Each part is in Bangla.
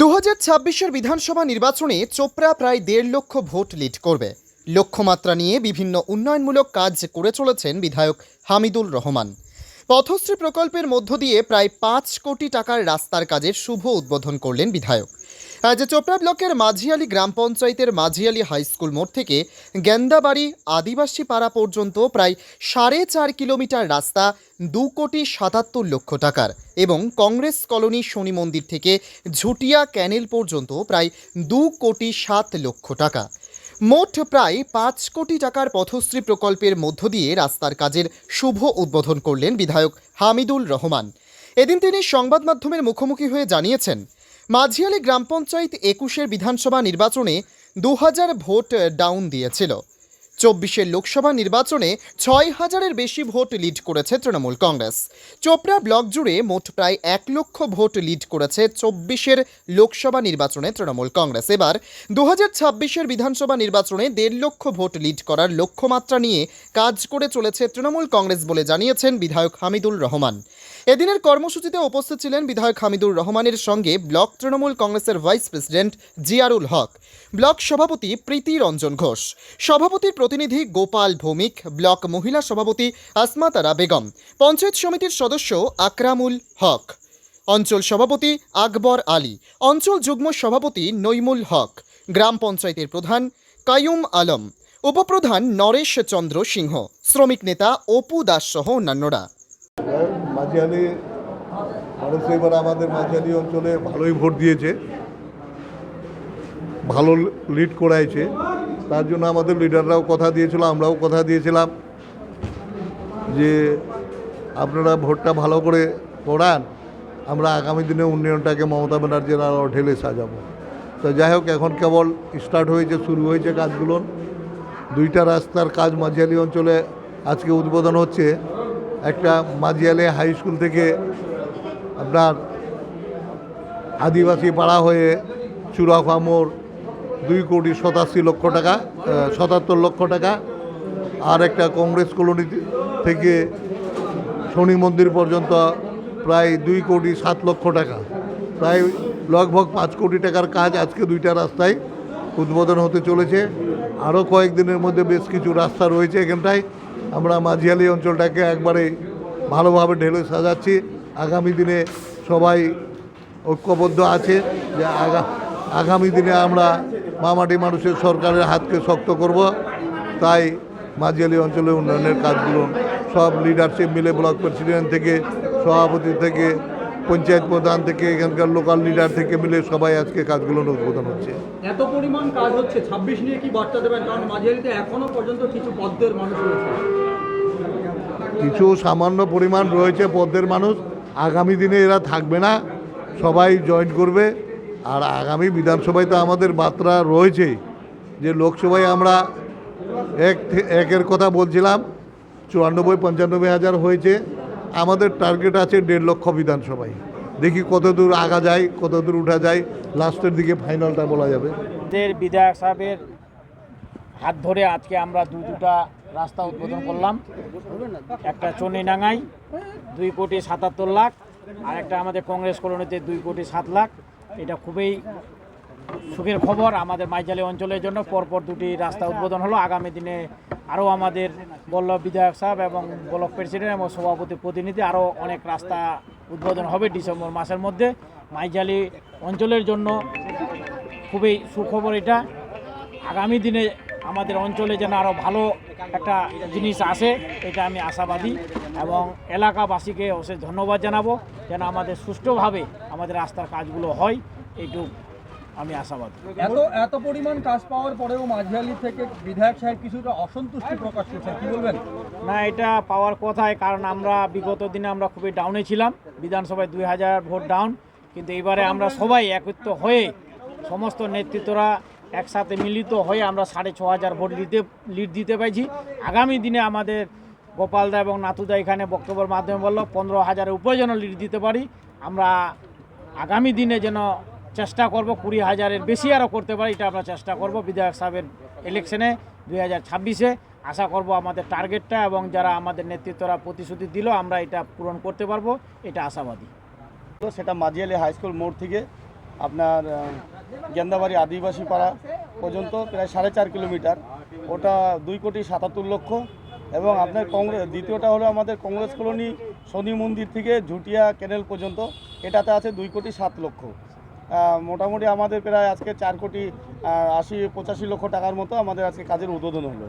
দু হাজার ছাব্বিশের বিধানসভা নির্বাচনে চোপড়া প্রায় দেড় লক্ষ ভোট লিড করবে। লক্ষ্যমাত্রা নিয়ে বিভিন্ন উন্নয়নমূলক কাজ করে চলেছেন বিধায়ক হামিদুল রহমান। পথশ্রী প্রকল্পের মধ্য দিয়ে প্রায় পাঁচ কোটি টাকার রাস্তার কাজের শুভ উদ্বোধন করলেন বিধায়ক। আজ চোপড়া ব্লকের মাঝিয়ালি গ্রাম পঞ্চায়েতের মাঝিয়ালি হাই স্কুল মোড় থেকে গেন্দাবাড়ি আদিবাসী পাড়া পর্যন্ত প্রায় সাড়ে চার কিলোমিটার রাস্তা দু কোটি সাতাত্তর লক্ষ টাকার এবং কংগ্রেস কলোনি শনি মন্দির থেকে ঝুটিয়া ক্যানেল পর্যন্ত প্রায় দু কোটি সাত লক্ষ টাকা। মোট প্রায় পাঁচ কোটি টাকার পথশ্রী প্রকল্পের মধ্য দিয়ে রাস্তার কাজের শুভ উদ্বোধন করলেন বিধায়ক হামিদুল রহমান। এদিন তিনি সংবাদ মাধ্যমের মুখোমুখি হয়ে জানিয়েছেন মাঝিয়ালি গ্রাম পঞ্চায়েত একুশের বিধানসভা নির্বাচনে দু হাজার ভোট ডাউন দিয়েছিল। চব্বিশের লোকসভা নির্বাচনে ছয় হাজারের বেশি ভোট লিড করেছে তৃণমূল কংগ্রেস। চোপড়া ব্লক জুড়ে মোট প্রায় এক লক্ষ ভোট লিড করেছে চব্বিশের লোকসভা নির্বাচনে তৃণমূল কংগ্রেস। এবার দু হাজার বিধানসভা নির্বাচনে দেড় লক্ষ ভোট লিড করার লক্ষ্যমাত্রা নিয়ে কাজ করে চলেছে তৃণমূল কংগ্রেস বলে জানিয়েছেন বিধায়ক হামিদুল রহমান। এদিনের কর্মসূচিতে উপস্থিত ছিলেন বিধায়ক হামিদুর রহমানের সঙ্গে ব্লক তৃণমূল কংগ্রেসের vice president Ziarul Haque. Block সভাপতি প্রীতি রঞ্জন ঘোষ। সভাপতির প্রতিনিধি গোপাল ভৌমিক, ব্লক মহিলা সভাপতি আসমাতারা বেগম, পঞ্চায়েত সমিতির সদস্য আকরামুল হক, অঞ্চল সভাপতি আকবর আলী, অঞ্চল যুগ্ম সভাপতি নৈমুল হক, গ্রাম পঞ্চায়েতের প্রধান কায়ুম আলম, উপপ্রধান নরেশ চন্দ্র সিংহ, শ্রমিক নেতা অপু দাস সহ অন্যান্যরা। আমাদের মাঝিয়ালি অঞ্চলে ভালোই ভোট দিয়েছে, ভালো লিড করাইছে। তার জন্য আমাদের লিডাররাও কথা দিয়েছিল, আমরাও কথা দিয়েছিলাম যে আপনারা ভোটটা ভালো করে করান, আমরা আগামী দিনে উন্নয়নটাকে মমতা ব্যানার্জির আরও ঢেলে সাজাবো। তো যাই হোক, এখন কেবল স্টার্ট হয়েছে, শুরু হয়েছে কাজগুলো। দুইটা রাস্তার কাজ মাঝিয়ালি অঞ্চলে আজকে উদ্বোধন হচ্ছে। একটা মাঝিয়ালি হাই স্কুল থেকে আপনার আদিবাসী পাড়া হয়ে চুরাখা মোড় দুই কোটি সতাশি লক্ষ টাকা সাতাত্তর লক্ষ টাকা। আর একটা কংগ্রেস কলোনি থেকে শনি মন্দির পর্যন্ত প্রায় দুই কোটি সাত লক্ষ টাকা। প্রায় লগভগ পাঁচ কোটি টাকার কাজ আজকে দুইটা রাস্তায় উদ্বোধন হতে চলেছে। আরও কয়েকদিনের মধ্যে বেশ কিছু রাস্তা রয়েছে এখানটায়। আমরা মাঝিয়ালি অঞ্চলটাকে একবারে ভালোভাবে ঢেলে সাজাচ্ছি। আগামী দিনে সবাই ঐক্যবদ্ধ আছে যে আগা আগামী দিনে আমরা মামাটি মানুষের সরকারের হাতকে শক্ত করব। তাই মাঝিয়ালি অঞ্চলের উন্নয়নের কাজগুলো সব লিডারশিপ মিলে ব্লক প্রেসিডেন্ট থেকে সভাপতি থেকে পঞ্চায়েত প্রধান থেকে এখানকার লোকাল লিডার থেকে মিলে সবাই আজকে কাজগুলো উদ্বোধন হচ্ছে। এত পরিমাণ কাজ হচ্ছে ছাব্বিশ নিয়ে কি বার্তা দেবেন? কারণ মাঝারিতে এখনও পর্যন্ত কিছু পদ্মের মানুষ রয়েছে। কিছু সামান্য পরিমাণ রয়েছে পদ্মের মানুষ। আগামী দিনে এরা থাকবে না সবাই জয়েন করবে। আর আগামী বিধানসভায় তো আমাদের মাত্রা রয়েছেই। যে লোকসভায় আমরা এক একের কথা বলছিলাম চুরানব্বই পঞ্চানব্বই হাজার হয়েছে। আমাদের টার্গেট আছে দেড় লক্ষ বিধানসভায়। দেখি কত দূর আগা যায় কত দূর উঠা যায়, লাস্টের দিকে ফাইনালটা বলা যাবে। বিধায়ক সাহেবের হাত ধরে আজকে আমরা দু দুটা রাস্তা উদ্বোধন করলাম। একটা চন্ডিডাঙ্গাই দুই কোটি সাতাত্তর লাখ, আর একটা আমাদের কংগ্রেস কলোনিতে দুই কোটি সাত লাখ। এটা খুবই সুখের খবর আমাদের মাইজালি অঞ্চলের জন্য। পরপর দুটি রাস্তা উদ্বোধন হলো। আগামী দিনে আরও আমাদের বল্লভ বিধায়ক সাহেব এবং ব্লক প্রেসিডেন্ট এবং সভাপতি প্রতিনিধি আরও অনেক রাস্তা উদ্বোধন হবে ডিসেম্বর মাসের মধ্যে। মাইজালি অঞ্চলের জন্য খুবই সুখবর এটা। আগামী দিনে আমাদের অঞ্চলে যেন আরও ভালো একটা জিনিস আসে এটা আমি আশাবাদী। এবং এলাকাবাসীকে অশেষ ধন্যবাদ জানাব যেন আমাদের সুষ্ঠুভাবে আমাদের রাস্তার কাজগুলো হয় এইটুক আমি আশাবাদী। এত এত পরিমাণ কাজ পাওয়ার পরেও মাঝালি থেকে বিধায়ক সাহেব কিছুটা অসন্তুষ্টি প্রকাশ করছেন কি বলবেন? না এটা পাওয়ার কথায় কারণ আমরা বিগত দিনে আমরা খুবই ডাউনে ছিলাম বিধানসভায় দুই হাজার ভোট ডাউন কিন্তু এবারে আমরা সবাই একত্র হয়ে সমস্ত নেতৃত্বরা একসাথে মিলিত হয়ে আমরা সাড়ে ছ হাজার ভোট দিতে, লিড দিতে পাইছি আগামী দিনে আমাদের গোপালদা এবং নাতুদা এখানে বক্তব্যের মাধ্যমে বলল, পনেরো হাজারের উপরে যেন লিড দিতে পারি, আমরা আগামী দিনে যেন চেষ্টা করব কুড়ি হাজারের বেশি আরও করতে পারি, এটা আমরা চেষ্টা করব বিধায়ক সাহেবের ইলেকশনে দুই হাজার ছাব্বিশে। আশা করব আমাদের টার্গেটটা এবং যারা আমাদের নেতৃত্বরা প্রতিশ্রুতি দিল, আমরা এটা পূরণ করতে পারব, এটা আশাবাদী। তো সেটা মাঝিয়ালি হাই স্কুল মোড় থেকে আপনার গেন্দাবাড়ি আদিবাসী পাড়া পর্যন্ত প্রায় সাড়ে চার কিলোমিটার। ওটা দুই কোটি সাতাত্তর লক্ষ এবং আপনার কংগ্রেস, দ্বিতীয়টা হলো আমাদের কংগ্রেস কলোনি শনি মন্দির থেকে ঝুটিয়া ক্যানেল পর্যন্ত, এটাতে আছে দুই কোটি সাত লক্ষ। মোটামুটি আমাদের প্রায় আজকে চার কোটি আশি পঁচাশি লক্ষ টাকার মতো আমাদের আজকে কাজের উদ্বোধন হলো।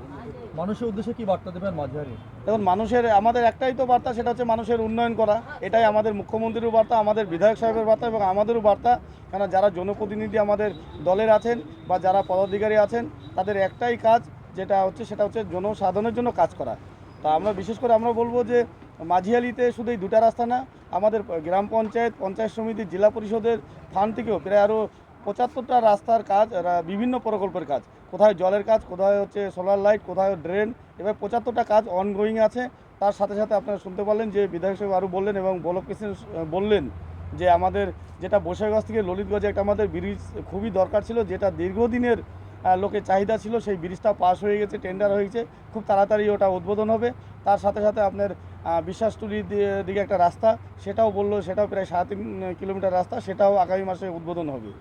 মানুষের উদ্দেশ্যে কি বার্তা দেবেন মাঝহারি দেখুন মানুষের আমাদের একটাই তো বার্তা সেটা হচ্ছে মানুষের উন্নয়ন করা। এটাই আমাদের মুখ্যমন্ত্রীর বার্তা আমাদের বিধায়ক সাহেবের বার্তা এবং আমাদেরও বার্তা। কেন যারা জনপ্রতিনিধি আমাদের দলের আছেন বা যারা পদাধিকারী আছেন তাদের একটাই কাজ যেটা হচ্ছে সেটা হচ্ছে জনসাধারণের জন্য কাজ করা। তা আমরা বিশেষ করে আমরা বলব যে মাঝিয়ালিতে শুধু এই দুটা রাস্তা না, আমাদের গ্রাম পঞ্চায়েত পঞ্চায়েত সমিতি, জেলা পরিষদের ফান্ড থেকেও প্রায় আরও পঁচাত্তরটা রাস্তার কাজ বিভিন্ন প্রকল্পের কাজ। কোথায় জলের কাজ, কোথায় হচ্ছে সোলার লাইট কোথায় ড্রেন এবার পঁচাত্তরটা কাজ অনগোয়িং আছে। তার সাথে সাথে আপনারা শুনতে পারলেন যে বিধায়ক সাহেব আরও বললেন এবং বলক কৃষ্ণ বললেন যে আমাদের যেটা বসেগঞ্জ থেকে ললিতগঞ্জে একটা আমাদের ব্রিজ খুবই দরকার ছিল, যেটা দীর্ঘদিনের লোকের চাহিদা ছিল, সেই ব্রিজটা পাস হয়ে গেছে টেন্ডার হয়ে খুব তাড়াতাড়ি ওটা উদ্বোধন হবে। তার সাথে সাথে আপনার বিশ্বাসতুলির দিকে একটা রাস্তা, সেটাও বলল, সেটাও প্রায় সাড়ে তিন কিলোমিটার রাস্তা, সেটাও আগামী মাসে উদ্বোধন হবে।